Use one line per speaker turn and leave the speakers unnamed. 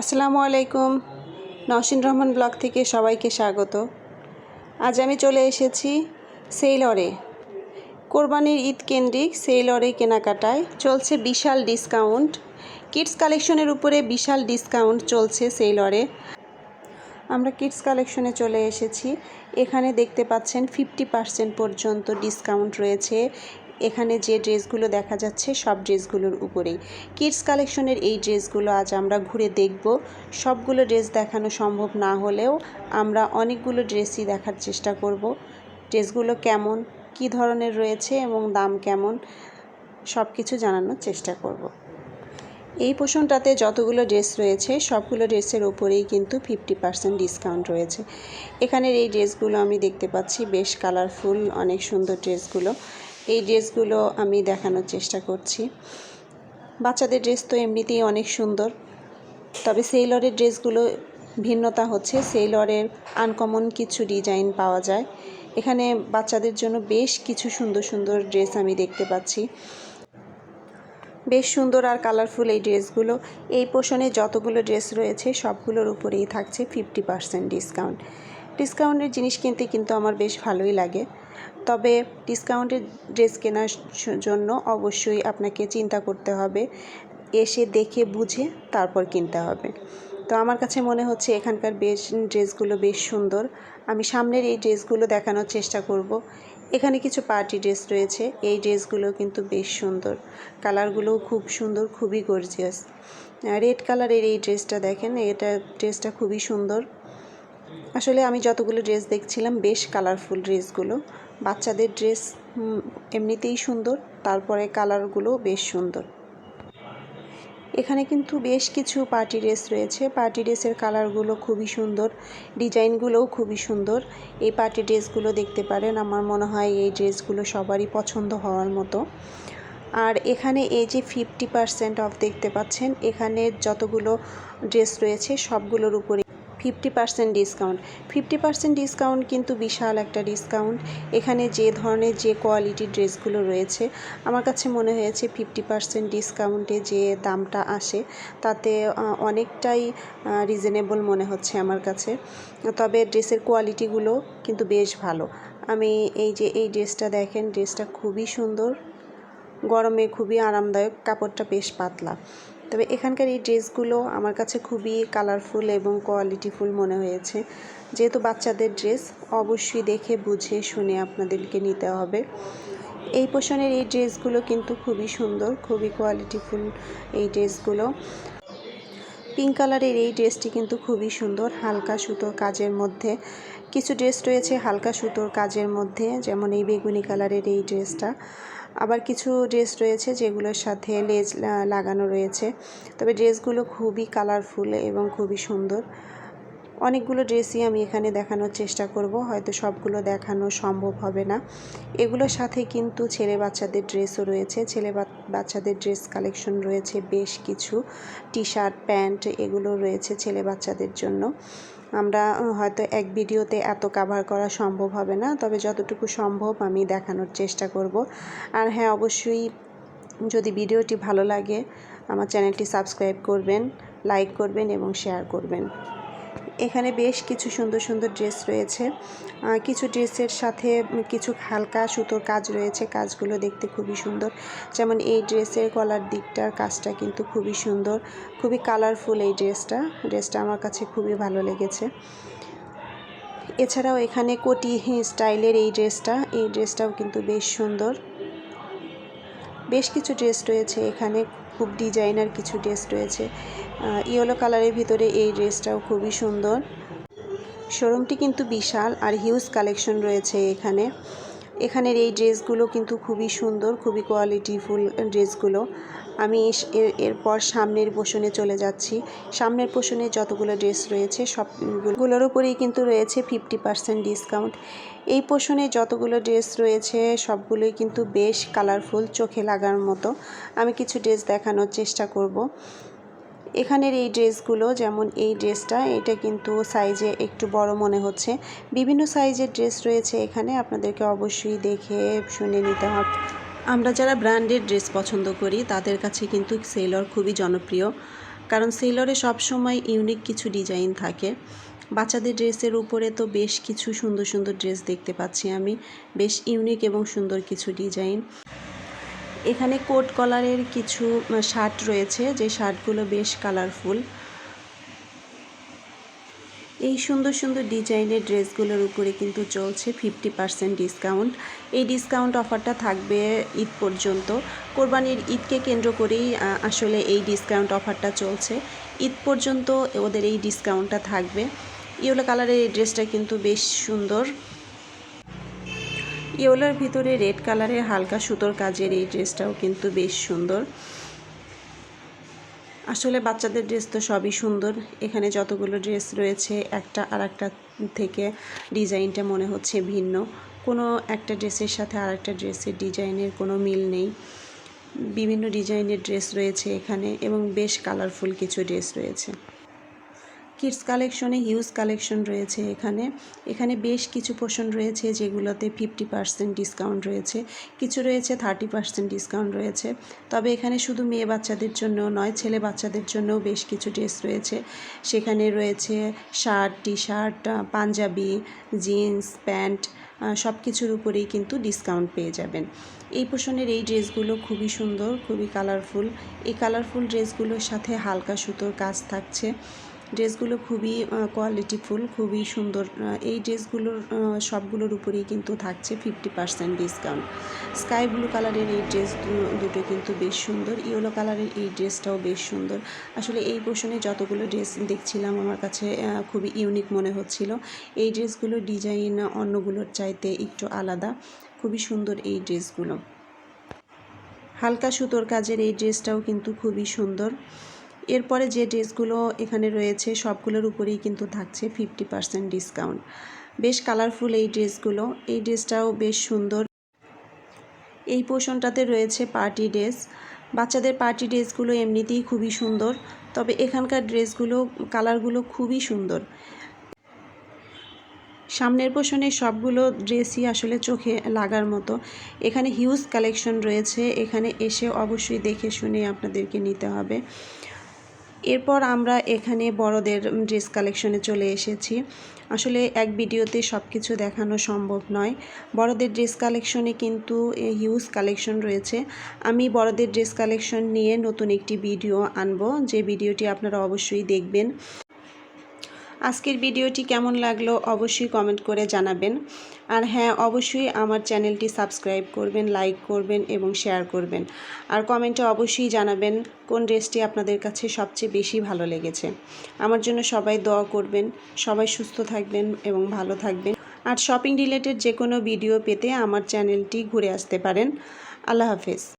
আসসালামু আলাইকুম। নসীন রহমান ব্লগ থেকে সবাইকে স্বাগত। আজ আমি চলে এসেছি সেইলরে। কোরবানির ঈদ কেন্দ্রিক সেইলরে কেনাকাটায় চলছে বিশাল ডিসকাউন্ট। কিডস কালেকশনের উপরে বিশাল ডিসকাউন্ট চলছে সেইলরে। আমরা কিডস কালেকশনে চলে এসেছি। এখানে দেখতে পাচ্ছেন ফিফটি পার্সেন্ট পর্যন্ত ডিসকাউন্ট রয়েছে। এখানে যে ড্রেসগুলো দেখা যাচ্ছে সব ড্রেসগুলোর উপরেই। কিডস কালেকশনের এই ড্রেসগুলো আজ আমরা ঘুরে দেখব। সবগুলো ড্রেস দেখানো সম্ভব না হলেও আমরা অনেকগুলো ড্রেসই দেখার চেষ্টা করব। ড্রেসগুলো কেমন, কী ধরনের রয়েছে এবং দাম কেমন সব কিছু জানানোর চেষ্টা করব। এই পোষণটাতে যতগুলো ড্রেস রয়েছে, সবগুলো ড্রেসের ওপরেই কিন্তু ফিফটি পার্সেন্ট ডিসকাউন্ট রয়েছে। এখানের এই ড্রেসগুলো আমি দেখতে পাচ্ছি, বেশ কালারফুল, অনেক সুন্দর ড্রেসগুলো। এই ড্রেসগুলো আমি দেখানোর চেষ্টা করছি। বাচ্চাদের ড্রেস তো এমনিতেই অনেক সুন্দর, তবে সেইলরের ড্রেসগুলো ভিন্নতা হচ্ছে। সেইলরের আনকমন কিছু ডিজাইন পাওয়া যায়। এখানে বাচ্চাদের জন্য বেশ কিছু সুন্দর সুন্দর ড্রেস আমি দেখতে পাচ্ছি। বেশ সুন্দর আর কালারফুল এই ড্রেসগুলো। এই পোষণে যতগুলো ড্রেস রয়েছে, সবগুলোর উপরেই থাকছে ফিফটি পার্সেন্ট ডিসকাউন্ট ডিসকাউন্টের জিনিস কিনতে কিন্তু আমার বেশ ভালোই লাগে। তবে ডিসকাউন্টের ড্রেস কেনার জন্য অবশ্যই আপনাকে চিন্তা করতে হবে। এসে দেখে বুঝে তারপর কিনতে হবে। তো আমার কাছে মনে হচ্ছে এখানকার বেশ, ড্রেসগুলো বেশ সুন্দর। আমি সামনের এই ড্রেসগুলো দেখানোর চেষ্টা করব। এখানে কিছু পার্টি ড্রেস রয়েছে। এই ড্রেসগুলো কিন্তু বেশ সুন্দর। কালারগুলোও খুব সুন্দর, খুবই গর্জিয়াস। রেড কালারের এই ড্রেসটা দেখেন, এটা ড্রেসটা খুবই সুন্দর। আসলে আমি যতগুলো ড্রেস দেখছিলাম, বেশ কালারফুল ড্রেসগুলো বাচ্চাদের ড্রেস এমনিতেই সুন্দর, তারপরে কালারগুলো বেশ সুন্দর। এখানে কিন্তু বেশ কিছু পার্টি ড্রেস রয়েছে। পার্টি ড্রেসের কালারগুলো খুবই সুন্দর ডিজাইনগুলোও খুবই সুন্দর। এই পার্টি ড্রেসগুলো দেখতে পারেন, আমার মনে হয় এই ড্রেসগুলো সবারই পছন্দ হওয়ার মতো। আর এখানে এই যে ফিফটি পার্সেন্ট অফ দেখতে পাচ্ছেন, এখানে যতগুলো ড্রেস রয়েছে, সবগুলোর উপরে fifty percent discount fifty percent discount কিন্তু বিশাল একটা ডিসকাউন্ট এখানে যে ধরনের যে কোয়ালিটির ড্রেসগুলো রয়েছে, আমার কাছে মনে হয়েছে ফিফটি পার্সেন্ট ডিসকাউন্টে যে দামটা আসে, তাতে অনেকটাই রিজনেবল মনে হচ্ছে আমার কাছে। তবে ড্রেসের কোয়ালিটিগুলো কিন্তু বেশ ভালো। আমি এই যে এই ড্রেসটা দেখেন, ড্রেসটা খুবই সুন্দর। গরমে খুবই আরামদায়ক, কাপড়টা বেশ পাতলা। তবে এখানকার এই ড্রেসগুলো আমার কাছে খুবই কালারফুল এবং কোয়ালিটিফুল মনে হয়েছে। যেহেতু বাচ্চাদের ড্রেস, অবশ্যই দেখে, বুঝে, শুনে আপনাদেরকে নিতে হবে। এই পোষণের এই ড্রেসগুলো কিন্তু খুবই সুন্দর, খুবই কোয়ালিটিফুল এই ড্রেসগুলো। পিঙ্ক কালারের এই ড্রেসটি কিন্তু খুবই সুন্দর, হালকা সুতোর কাজের মধ্যে। কিছু ড্রেস রয়েছে হালকা সুতোর কাজের মধ্যে, যেমন এই বেগুনি কালারের এই ড্রেসটা। আবার কিছু ড্রেস রয়েছে যেগুলোর সাথে লেজ লাগানো রয়েছে। তবে ড্রেসগুলো খুবই কালারফুল এবং খুবই সুন্দর। অনেকগুলো ড্রেসই আমি এখানে দেখানোর চেষ্টা করব, হয়তো সবগুলো দেখানো সম্ভব হবে না। এগুলোর সাথে কিন্তু ছেলে বাচ্চাদের ড্রেসও রয়েছে, ছেলে বাচ্চাদের ড্রেস কালেকশন রয়েছে, বেশ কিছু টি শার্ট প্যান্ট এগুলো রয়েছে ছেলে বাচ্চাদের জন্য। আমরা হয়তো এক ভিডিওতে এত কাভার করা সম্ভব হবে না, তবে যতটুকু সম্ভব আমি দেখানোর চেষ্টা করব। আর হ্যাঁ অবশ্যই যদি ভিডিওটি ভালো লাগে, আমার চ্যানেলটি সাবস্ক্রাইব করবেন, লাইক করবেন এবং শেয়ার করবেন। এখানে বেশ কিছু সুন্দর সুন্দর ড্রেস রয়েছে। কিছু ড্রেসের সাথে কিছু হালকা সুতোর কাজ রয়েছে। কাজগুলো দেখতে খুবই সুন্দর। যেমন এই ড্রেসের গলার দিকটার কাজটা কিন্তু খুবই সুন্দর। খুবই কালারফুল এই ড্রেসটা। ড্রেসটা আমার কাছে খুবই ভালো লেগেছে। এছাড়াও এখানে কোটি স্টাইলের এই ড্রেসটা। এই ড্রেসটাও কিন্তু বেশ সুন্দর। বেশ কিছু ড্রেস রয়েছে এখানে। খুব ডিজাইনার কিছু ড্রেস রয়েছে। ইয়েলো কালারের ভিতরে এই ড্রেসটাও খুবই সুন্দর। শোরুমটি কিন্তু বিশাল আর হিউজ কালেকশন রয়েছে এখানে। এখানের এই ড্রেসগুলো কিন্তু খুবই সুন্দর, খুবই কোয়ালিটিফুল ড্রেসগুলো। আমি এরপর সামনের পোষণে চলে যাচ্ছি। সামনের পোষণে যতগুলো ড্রেস রয়েছে, সবগুলোর উপরেই কিন্তু রয়েছে ফিফটি পার্সেন্ট ডিসকাউন্ট এই পোষণে যতগুলো ড্রেস রয়েছে, সবগুলোই কিন্তু বেশ কালারফুল চোখে লাগার মতো। আমি কিছু ড্রেস দেখানোর চেষ্টা করব। এখানের এই ড্রেসগুলো, যেমন এই ড্রেসটা, এটা কিন্তু সাইজে একটু বড় মনে হচ্ছে। বিভিন্ন সাইজের ড্রেস রয়েছে এখানে, আপনাদেরকে অবশ্যই দেখে শুনে নিতে হবে। আমরা যারা ব্র্যান্ডেড ড্রেস পছন্দ করি, তাদের কাছে কিন্তু সেলর খুবই জনপ্রিয়। কারণ সেলরে সবসময় ইউনিক কিছু ডিজাইন থাকে। বাচ্চাদের ড্রেসের উপরে তো বেশ কিছু সুন্দর সুন্দর ড্রেস দেখতে পাচ্ছি আমি। বেশ ইউনিক এবং সুন্দর কিছু ডিজাইন। এখানে কোট কলারের কিছু শার্ট রয়েছে, যে শার্টগুলো বেশ কালারফুল এই সুন্দর সুন্দর ডিজাইনের ড্রেসগুলোর উপরে কিন্তু চলছে ফিফটি পার্সেন্ট ডিসকাউন্ট এই ডিসকাউন্ট অফারটা থাকবে ঈদ পর্যন্ত। কোরবানির ঈদকে কেন্দ্র করেই আসলে এই ডিসকাউন্ট অফারটা চলছে। ঈদ পর্যন্ত ওদের এই ডিসকাউন্টটা থাকবে। ইয়েলো কালারের এই ড্রেসটা কিন্তু বেশ সুন্দর। ইয়েলোর ভিতরে রেড কালারের হালকা সুতোর কাজের এই ড্রেসটাও কিন্তু বেশ সুন্দর। আসলে বাচ্চাদের ড্রেস তো সবই সুন্দর। এখানে যতগুলো ড্রেস রয়েছে, একটা আর একটা থেকে ডিজাইনটা মনে হচ্ছে ভিন্ন। কোনো একটা ড্রেসের সাথে আর একটা ড্রেসের ডিজাইনের কোনো মিল নেই। বিভিন্ন ডিজাইনের ড্রেস রয়েছে এখানে এবং বেশ কালারফুল কিছু ড্রেস রয়েছে। কিডস কালেকশনে হিউজ কালেকশন রয়েছে এখানে। এখানে বেশ কিছু পোষণ রয়েছে যেগুলোতে ফিফটি পার্সেন্ট ডিসকাউন্ট রয়েছে। কিছু রয়েছে থার্টি পার্সেন্ট ডিসকাউন্ট রয়েছে। তবে এখানে শুধু মেয়ে বাচ্চাদের জন্য নয়, ছেলে বাচ্চাদের জন্যও বেশ কিছু ড্রেস রয়েছে। সেখানে রয়েছে shirt T shirt punjabi, jeans, pant সব কিছুর উপরেই কিন্তু ডিসকাউন্ট পেয়ে যাবেন। এই পোষণের এই ড্রেসগুলো খুবই সুন্দর, খুবই কালারফুল। এই কালারফুল ড্রেসগুলোর সাথে হালকা সুতোর কাজ থাকছে। ড্রেসগুলো খুবই কোয়ালিটিফুল খুবই সুন্দর এই ড্রেসগুলোর সবগুলোর উপরেই কিন্তু থাকছে fifty percent discount sky blue কালারের এই ড্রেস দুটো কিন্তু বেশ সুন্দর ইয়েলো কালারের এই ড্রেসটাও বেশ সুন্দর। আসলে এই পোষণে যতগুলো ড্রেস দেখছিলাম আমার কাছে খুবই ইউনিক মনে হচ্ছিল। এই ড্রেসগুলোর ডিজাইন অন্যগুলোর চাইতে একটু আলাদা, খুবই সুন্দর এই ড্রেসগুলো। হালকা সুতোর কাজের এই ড্রেসটাও কিন্তু খুবই সুন্দর। এরপরে যে ড্রেসগুলো এখানে রয়েছে, সবগুলোর উপরেই কিন্তু থাকছে ফিফটি পার্সেন্ট ডিসকাউন্ট। বেশ কালারফুল এই ড্রেসগুলো। এই ড্রেসটাও বেশ সুন্দর। এই পোষণটাতে রয়েছে পার্টি ড্রেস। বাচ্চাদের পার্টি ড্রেসগুলো এমনিতেই খুবই সুন্দর, তবে এখানকার ড্রেসগুলো, কালারগুলো খুবই সুন্দর। সামনের পোষণে সবগুলো ড্রেসই আসলে চোখে লাগার মতো। এখানে হিউজ কালেকশন রয়েছে। এখানে এসে অবশ্যই দেখে শুনে আপনাদেরকে নিতে হবে। এরপর আমরা এখানে বড়দের ড্রেস কালেকশনে চলে এসেছি। আসলে এক ভিডিওতে সব কিছু দেখানো সম্ভব নয়। বড়দের ড্রেস কালেকশনে কিন্তু হিউজ কালেকশন রয়েছে। আমি বড়দের ড্রেস কালেকশন নিয়ে নতুন একটি ভিডিও আনব। যে ভিডিওটি আপনারা অবশ্যই দেখবেন। আজকের ভিডিওটি কেমন লাগল অবশ্যই কমেন্ট করে জানাবেন। আর হ্যাঁ অবশ্যই আমার চ্যানেলটি সাবস্ক্রাইব করবেন লাইক করবেন এবং শেয়ার করবেন। আর কমেন্টে অবশ্যই জানাবেন কোন ড্রেসটি আপনাদের কাছে সবচেয়ে বেশি ভালো লেগেছে। আমার জন্য সবাই দোয়া করবেন, সবাই সুস্থ থাকবেন এবং ভালো থাকবেন। আর শপিং রিলেটেড যে কোনো ভিডিও পেতে আমার চ্যানেলটি ঘুরে আসতে পারেন। আল্লাহ হাফেজ।